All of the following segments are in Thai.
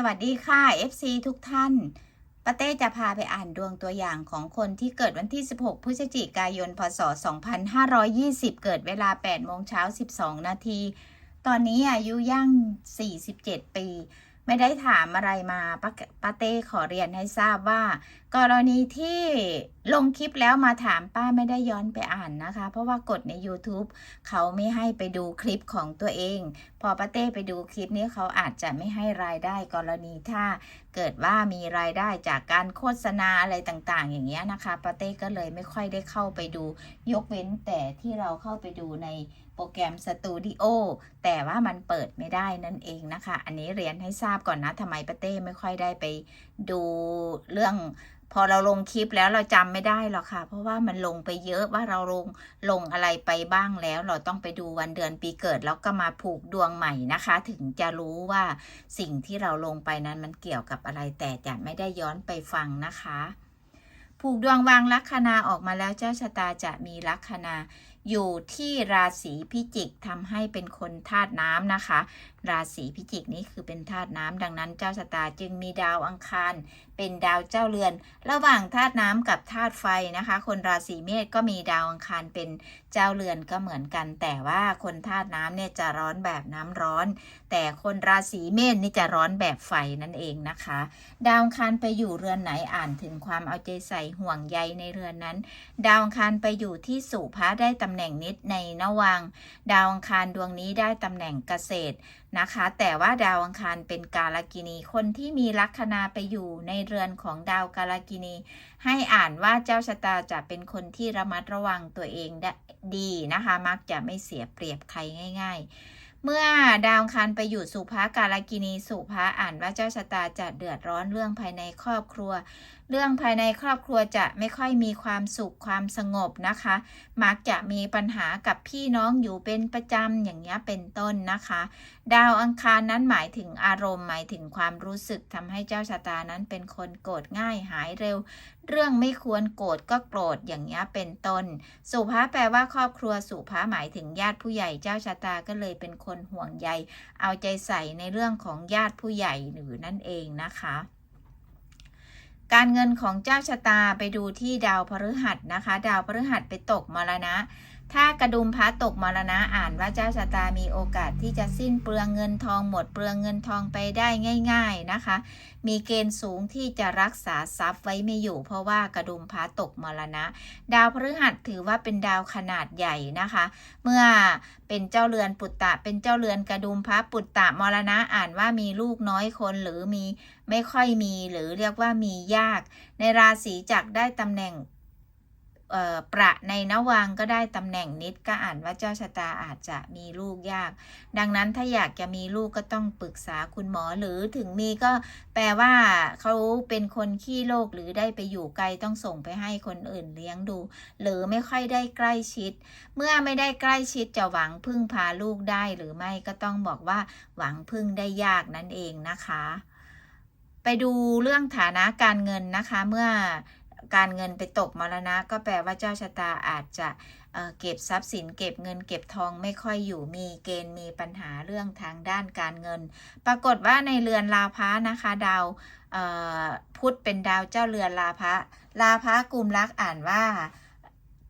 สวัสดีค่ะ FC ทุกท่านป้าเต้จะพาไปอ่านดวงตัวอย่างของคนที่เกิดวันที่ 16 พฤศจิกายน พศ 2520 เกิดเวลา 8 โมงเช้า 12 นาที ตอนนี้อายุย่าง 47 ปี ไม่ได้ถามอะไรมาป้าป้าเต้ขอเรียนให้ทราบว่ากรณีที่ลงคลิปแล้วมาถามป้าไม่ได้ย้อนไปอ่านนะคะ เพราะว่ากฎใน YouTube เขาไม่ให้ไปดูคลิปของตัวเอง พอป้าเต้ไปดูคลิปนี้เขาอาจจะไม่ให้รายได้กรณีถ้าเกิดว่ามีรายได้จากการโฆษณาอะไรต่างๆ อย่างเงี้ยนะคะป้าเต้ก็เลยไม่ค่อยได้เข้าไปดู ยกเว้นแต่ที่เราเข้าไปดูในโปรแกรมสตูดิโอแต่ว่ามันเปิดไม่ได้นั่นเองนะคะ อันนี้เรียนให้ทราบก่อนนะทำไมป้าเต้ไม่ค่อยได้ไปดูเรื่อง พอเราลงคลิปแล้วเราจำไม่ได้หรอกค่ะ เพราะว่ามันลงไปเยอะว่าเราลงลงอะไรไปบ้างแล้ว เราต้องไปดูวันเดือนปีเกิด แล้วก็มาผูกดวงใหม่นะคะ ถึงจะรู้ว่าสิ่งที่เราลงไปนั้นมันเกี่ยวกับอะไรแต่จะไม่ได้ย้อนไปฟังนะคะ ผูกดวงวางลัคนาออกมาแล้วเจ้าชะตาจะมีลัคนา อยู่ที่ราศีพิจิกทำให้เป็นคนธาตุน้ำนะคะ ราศีพิจิกนี้คือเป็นธาตุน้ำดังนั้นเจ้าชะตาจึงมีดาวอังคาร เป็นดาวเจ้าเรือน ระหว่างธาตุน้ำกับธาตุไฟนะคะ คนราศีเมษก็มีดาวอังคารเป็นเจ้าเรือนก็เหมือนกัน แต่ว่าคนธาตุน้ำเนี่ยจะร้อนแบบน้ำร้อน แต่คนราศีเมษนี่จะร้อนแบบไฟนั่นเองนะคะ ดาวอังคารไปอยู่เรือนไหนอ่านถึงความเอาใจใส่ห่วงใยในเรือนนั้น ดาวอังคารไปอยู่ที่สุภาได้ตำแหน่งนิดในนวัง ดาวอังคารดวงนี้ได้ตำแหน่งเกษตรนะคะ แต่ว่าดาวอังคารเป็นกาลกินี คนที่มีลัคนาไปอยู่ในเรือนของดาวกาลกินี ให้อ่านว่าเจ้าชะตาจะเป็นคนที่ระมัดระวังตัวเองได้ดีนะคะ มักจะไม่เสียเปรียบใครง่าย ๆเมื่อดาวอังคารไปอยู่สุภากาลกินีสุภาอ่านว่าเจ้าชะตาจะเดือดร้อนเรื่องภายในครอบครัว เรื่องภายในครอบครัวจะไม่ค่อยมีความสุขความสงบนะคะ มักจะมีปัญหากับพี่น้องอยู่เป็นประจำอย่างเงี้ยเป็นต้นนะคะ ดาวอังคารนั้นหมายถึงอารมณ์หมายถึงความรู้สึกทำให้เจ้าชะตานั้นเป็นคนโกรธง่ายหายเร็ว เรื่องไม่ควรโกรธก็โกรธอย่างเงี้ยเป็นต้น สุภาแปลว่าครอบครัวสุภาหมายถึงญาติผู้ใหญ่เจ้าชะตาก็เลยเป็นคนห่วงใย เอาใจใส่ในเรื่องของญาติผู้ใหญ่หรือนั่นเองนะคะ การเงินของเจ้าชะตาไปดูที่ดาวพฤหัสนะคะ ดาวพฤหัสไปตกมรณะ ถ้ากระดุมพระตกมรณะอ่านว่าเจ้าชะตามีโอกาสที่จะสิ้นเปลืองเงินทองหมดเปลืองเงินทองไปได้ง่าย ๆนะคะ มีเกณฑ์สูงที่จะรักษาทรัพย์ไว้ไม่อยู่ เพราะว่ากระดุมพระตกมรณะ ดาวพฤหัสถือว่าเป็นดาวขนาดใหญ่นะคะ เมื่อเป็นเจ้าเรือนปุตตะ เป็นเจ้าเรือนกระดุมพระปุตตะมรณะอ่านว่ามีลูกน้อยคนหรือมีไม่ค่อยมีหรือเรียกว่ามียาก ในราศีจักได้ตำแหน่ง ประในนวังก็ได้ตำแหน่งนิดก็อ่านว่าเจ้าชะตาอาจจะมีลูกยาก ดังนั้นถ้าอยากจะมีลูกก็ต้องปรึกษาคุณหมอหรือถึงมีก็แปลว่าเขาเป็นคนขี้โรคหรือได้ไปอยู่ไกลต้องส่งไปให้คนอื่นเลี้ยงดู หรือไม่ค่อยได้ใกล้ชิด เมื่อไม่ได้ใกล้ชิดจะหวังพึ่งพาลูกได้หรือไม่ก็ต้องบอกว่าหวังพึ่งได้ยากนั่นเองนะคะ ไปดูเรื่องฐานะการเงินนะคะเมื่อ การเงินไปตกมรณะ ก็แปลว่าเจ้าชะตาอาจจะเเก็บทรัพย์สิน เก็บเงิน เก็บทองไม่ค่อยอยู่มีเกณฑ์มีปัญหาเรื่องทางด้านการเงิน ปรากฏว่าในเรือนลาพะนะคะ ดาวพุธเป็นดาวเจ้าเรือนลาพะลาพะกลุ่มรักอ่านว่า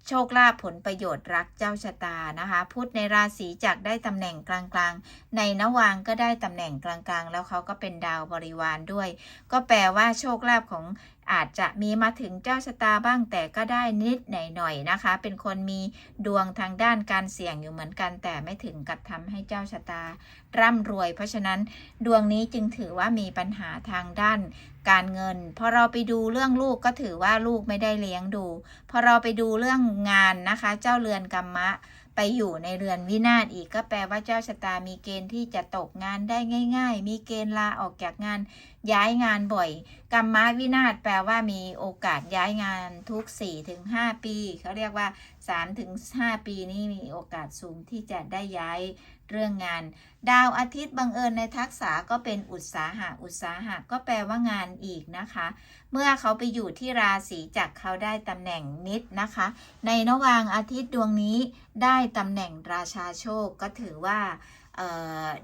โชคลาภผลประโยชน์รักเจ้าชะตานะคะพุธในราศีจักได้ตำแหน่งกลางๆ ในนวางก็ได้ตำแหน่งกลางๆ แล้วเขาก็เป็นดาวบริวารด้วย ก็แปลว่าโชคลาภของ อาจจะมีมาถึงเจ้าชะตาบ้างแต่ก็ได้นิดหน่อยๆนะคะ เป็นคนมีดวงทางด้านการเสี่ยงอยู่เหมือนกัน แต่ไม่ถึงกับทำให้เจ้าชะตา ร่ำรวย เพราะฉะนั้นดวงนี้จึงถือว่ามีปัญหาทางด้านการเงิน พอเราไปดูเรื่องลูกก็ถือว่าลูกไม่ได้เลี้ยงดู พอเราไปดูเรื่องงานนะคะ เจ้าเรือนกรรมะ ไปอยู่ในเรือนวินาศอีกก็แปลว่าเจ้าชะตามีเกณฑ์ที่จะตกงานได้ง่าย ๆ มีเกณฑ์ลาออกจากงานย้ายงานบ่อยกรรมะวินาศแปลว่ามีโอกาสย้ายงานทุก 4-5 ปีเขาเรียกว่า 3-5 ปีนี้มีโอกาสสูงที่จะได้ย้าย เรื่องงาน ดาวอาทิตย์บังเอิญในทักษะก็เป็นอุตสาหะ อุตสาหะก็แปลว่างานอีกนะคะ เมื่อเขาไปอยู่ที่ราศีจักเขาได้ตำแหน่งนิดนะคะ ในระหว่างอาทิตย์ดวงนี้ได้ตำแหน่งราชาโชคก็ถือว่า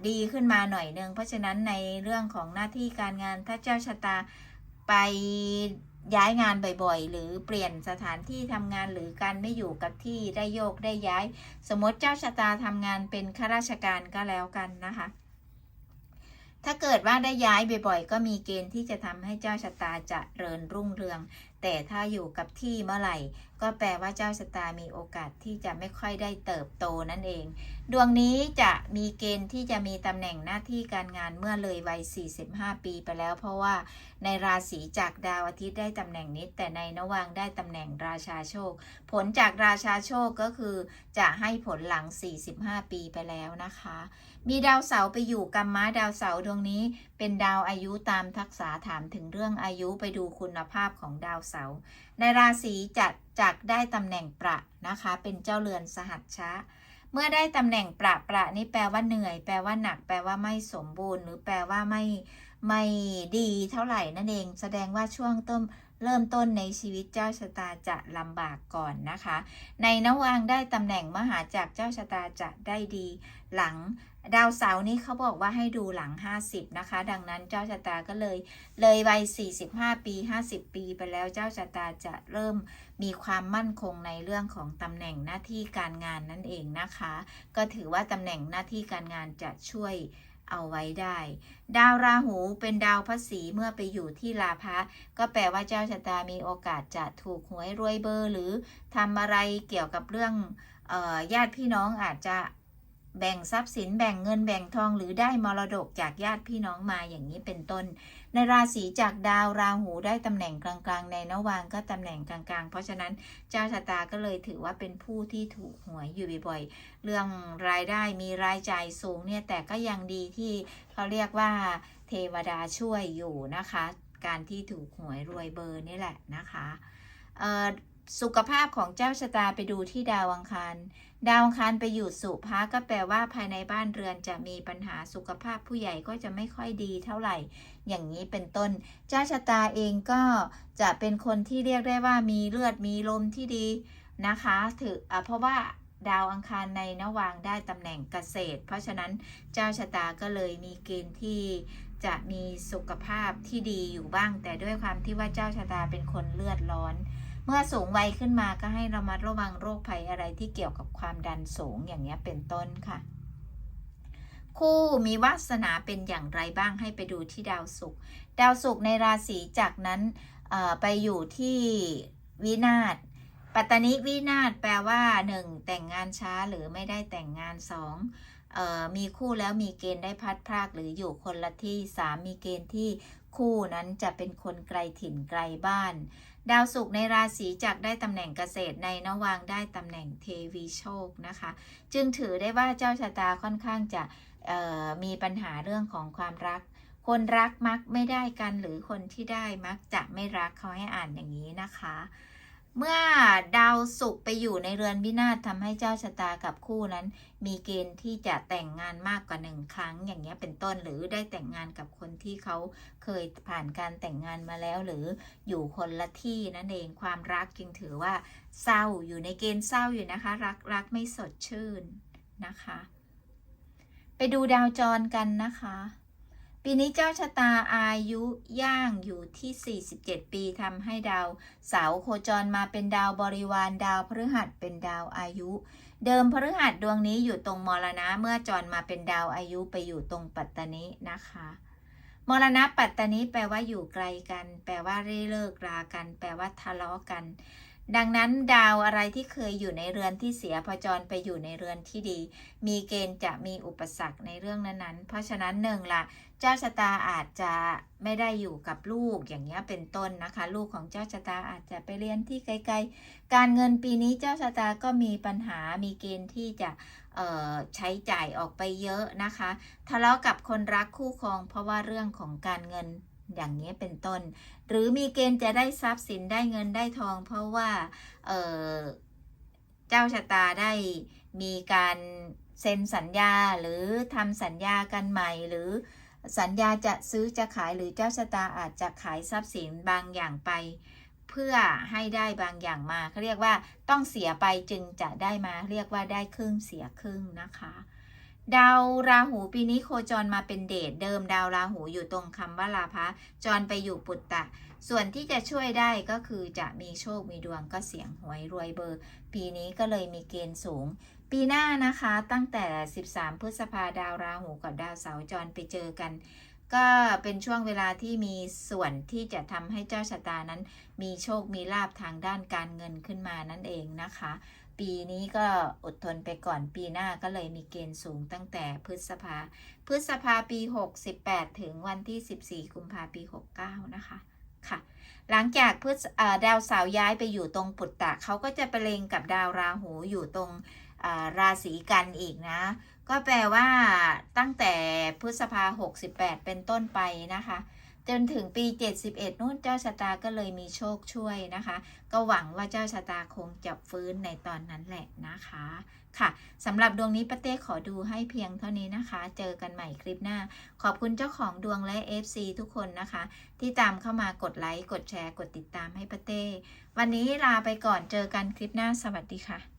ดีขึ้นมาหน่อยนึง เพราะฉะนั้นในเรื่องของหน้าที่การงานถ้าเจ้าชะตาไป ย้ายงานบ่อยๆ หรือเปลี่ยนสถานที่ทำงานหรือการไม่อยู่กับที่ได้โยกได้ย้าย สมมติเจ้าชะตาทำงานเป็นข้าราชการก็แล้วกันนะคะ ถ้าเกิดว่าได้ย้ายบ่อยๆ ก็มีเกณฑ์ที่จะทำให้เจ้าชะตาจะเริญรุ่งเรือง แต่ถ้าอยู่กับที่เมื่อไหร่ ก็แปลว่าเจ้าชะตามีโอกาสที่จะไม่ค่อยได้เติบโตนั่นเอง ดวงนี้จะมีเกณฑ์ที่จะมีตำแหน่งหน้าที่การงานเมื่อเลยวัย 45 ปีไปแล้ว เพราะว่าในราศีจากดาวอาทิตย์ได้ตำแหน่งนิดแต่ในนวางได้ตำแหน่งราชาโชค ผลจากราชาโชคก็คือจะให้ผลหลัง 45 ปีไปแล้วนะคะ มีดาวเสาร์ไปอยู่กรรมะดาวเสาร์ดวงนี้ เป็นดาวอายุตามทักษะถามถึงเรื่องอายุไปดูคุณภาพของดาวเสาร์ในราศีจัดจักได้ตำแหน่งประนะคะ เป็นเจ้าเรือนสหัชชะ เมื่อได้ตำแหน่งประประนี่แปลว่าเหนื่อย แปลว่าหนัก แปลว่าไม่สมบูรณ์ หรือแปลว่าไม่ไม่ดีเท่าไหร่นั่นเอง แสดงว่าช่วงต้นเริ่มต้นในชีวิตเจ้าชะตาจะลำบากก่อนนะคะ ในนวางได้ตำแหน่งมหาจากรเจ้าชะตาจะได้ดี หลัง ดาวเสาร์นี้เขาบอกว่าให้ดูหลัง 50 นะคะ ดังนั้นเจ้าชะตาก็เลย เลยวัย 45 ปี 50 ปีไปแล้วเจ้าชะตาจะเริ่มมีความมั่นคงในเรื่องของตำแหน่งหน้าที่การงานนั่นเองนะคะ ก็ถือว่าตำแหน่งหน้าที่การงานจะช่วยเอาไว้ได้ ดาวราหูเป็นดาวพระศรีเมื่อไปอยู่ที่ลาภะก็แปลว่าเจ้าชะตามีโอกาสจะถูกหวยรวยเบอร์ หรือทำอะไรเกี่ยวกับเรื่องออญาติพี่น้องอาจจะ แบ่งทรัพย์สินแบ่งเงินแบ่งทองหรือได้มรดกจากญาติพี่น้องมาอย่างนี้เป็นต้น ในราศีจากดาวราหูได้ตำแหน่งกลางๆ ในนวางก็ตำแหน่งกลางๆ เพราะฉะนั้นเจ้าชะตาก็เลยถือว่าเป็นผู้ที่ถูกหวยอยู่บ่อยๆ เรื่องรายได้มีรายจ่ายสูงเนี่ยแต่ก็ยังดีที่เขาเรียกว่าเทวดาช่วยอยู่นะคะ การที่ถูกหวยรวยเบอร์นี่แหละนะคะเออ สุขภาพของเจ้าชะตาไปดูที่ดาวอังคาร ดาวอังคารไปอยู่สุภาก็แปลว่าภายในบ้านเรือนจะมีปัญหาสุขภาพผู้ใหญ่ก็จะไม่ค่อยดีเท่าไหร่ อย่างนี้เป็นต้น เจ้าชะตาเองก็จะเป็นคนที่เรียกได้ว่ามีเลือดมีลมที่ดีนะคะถืออเพราะว่าดาวอังคารในนวางได้ตำแหน่งเกษตร เพราะฉะนั้นเจ้าชะตาก็เลยมีเกณฑ์ที่จะมีสุขภาพที่ดีอยู่บ้าง แต่ด้วยความที่ว่าเจ้าชะตาเป็นคนเลือดร้อน เมื่อสูงวัยขึ้นมาก็ให้ระมัดระวังโรคภัยอะไรที่เกี่ยวกับความดันสูงอย่างนี้ยเป็นต้นค่ะ คู่มีวาสนาเป็นอย่างไรบ้างให้ไปดูที่ดาวศุกร์ดาวศุกร์ในราศีจากนั้นไปอยู่ที่วินาศปัตตนิวินาศแปลว่า 1. แต่งงานช้าหรือไม่ได้แต่งงาน 2. เอ่อมีคู่แล้วมีเกณฑ์ได้พัดพรากหรืออยู่คนละที่ 3. มีเกณฑ์ที่ คู่นั้นจะเป็นคนไกลถิ่นไกลบ้าน ดาวศุกร์ในราศีจักได้ตำแหน่งเกษตรในนวางได้ตำแหน่งเทวีโชคนะคะ จึงถือได้ว่าเจ้าชะตาค่อนข้างจะมีปัญหาเรื่องของความรัก คนรักมักไม่ได้กันหรือคนที่ได้มักจะไม่รักเขาให้อ่านอย่างนี้นะคะ เมื่อดาวศุกร์ไปอยู่ในเรือนวินาศทำให้เจ้าชะตากับคู่นั้น มีเกณฑ์ที่จะแต่งงานมากกว่าหนึ่งครั้ง อย่างเงี้ยเป็นต้นหรือได้แต่งงานกับคนที่เขาเคยผ่านการแต่งงานมาแล้ว หรืออยู่คนละที่นั่นเองความรักจึงถือว่า เศร้าอยู่ในเกณฑ์เศร้าอยู่นะคะ รักรักไม่สดชื่นนะคะ ไปดูดาวจรกันนะคะ ปีนี้เจ้าชะตาอายุย่างอยู่ที่ 47 ปีทำให้ดาว เสาโคจรมาเป็นดาวบริวารดาวพฤหัสเป็นดาวอายุ เดิมพฤหัสดวงนี้อยู่ตรงมรณะเมื่อจรมาเป็นดาวอายุไปอยู่ตรงปัตตนินะคะ มรณะปัตตนิแปลว่าอยู่ไกลกัน แปลว่าได้เลิกรากัน แปลว่าทะเลาะกัน ดังนั้นดาวอะไรที่เคยอยู่ในเรือนที่เสียพอจรไปอยู่ในเรือนที่ดี มีเกณฑ์จะมีอุปสรรคในเรื่องนั้นๆ เพราะฉะนั้นหนึ่งละเจ้าชะตาอาจจะไม่ได้อยู่กับลูกอย่างเงี้ยเป็นต้นนะคะ ลูกของเจ้าชะตาอาจจะไปเรียนที่ไกลๆ การเงินปีนี้เจ้าชะตาก็มีปัญหามีเกณฑ์ที่จะใช้จ่ายออกไปเยอะนะคะ ทะเลาะกับคนรักคู่ครองเพราะว่าเรื่องของการเงิน อย่างนี้เป็นต้น หรือมีเกณฑ์จะได้ทรัพย์สินได้เงินได้ทอง เพราะว่าเเจ้าชะตาได้มีการเซ็นสัญญาหรือทำสัญญากันใหม่หรือสัญญาจะซื้อจะขายหรือเจ้าชะตาอาจจะขายทรัพย์สินบางอย่างไป เพื่อให้ได้บางอย่างมาเขาเรียกว่าต้องเสียไปจึงจะได้มาเรียกว่าได้ครึ่งเสียครึ่งนะคะ ดาวราหูปีนี้โคจรมาเป็นเดชเดิมดาวราหูอยู่ตรงคำว่าลาภะจรไปอยู่ปุตตะ ส่วนที่จะช่วยได้ก็คือจะมีโชคมีดวงก็เสียงหวยรวยเบอร์ ปีนี้ก็เลยมีเกณฑ์สูง ปีหน้านะคะตั้งแต่ 13 พฤษภาดาวราหูกับดาวเสาร์จรไปเจอกัน ก็เป็นช่วงเวลาที่มีส่วนที่จะทำให้เจ้าชะตานั้น มีโชคมีลาบทางด้านการเงินขึ้นมานั่นเองนะคะ ปีนี้ก็อดทนไปก่อนปีหน้าก็เลยมีเกณฑ์สูงตั้งแต่พฤษภา พฤษภาปี 68 ถึงวันที่ 14 กุมภาปี 69 นะคะ ค่ะ หลังจากพฤษดาวเสาร์ย้ายไปอยู่ตรงปุตตะเขาก็จะไปเลงกับดาวราหูอยู่ตรงราศีกันอีกนะ ก็แปลว่าตั้งแต่พฤษภา 68 เป็นต้นไปนะคะ จนถึงปี 71 นู่นเจ้าชะตาก็เลยมีโชคช่วยนะคะ ก็หวังว่าเจ้าชะตาคงจะฟื้นในตอนนั้นแหละนะคะค่ะสำหรับดวงนี้ป้าเต้ขอดูให้เพียงเท่านี้นะคะ เจอกันใหม่คลิปหน้า ขอบคุณเจ้าของดวงและ FC ทุกคนนะคะ ที่ตามเข้ามากดไลค์ กดแชร์ กดติดตามให้ป้าเต้ วันนี้ลาไปก่อนเจอกันคลิปหน้าสวัสดีค่ะ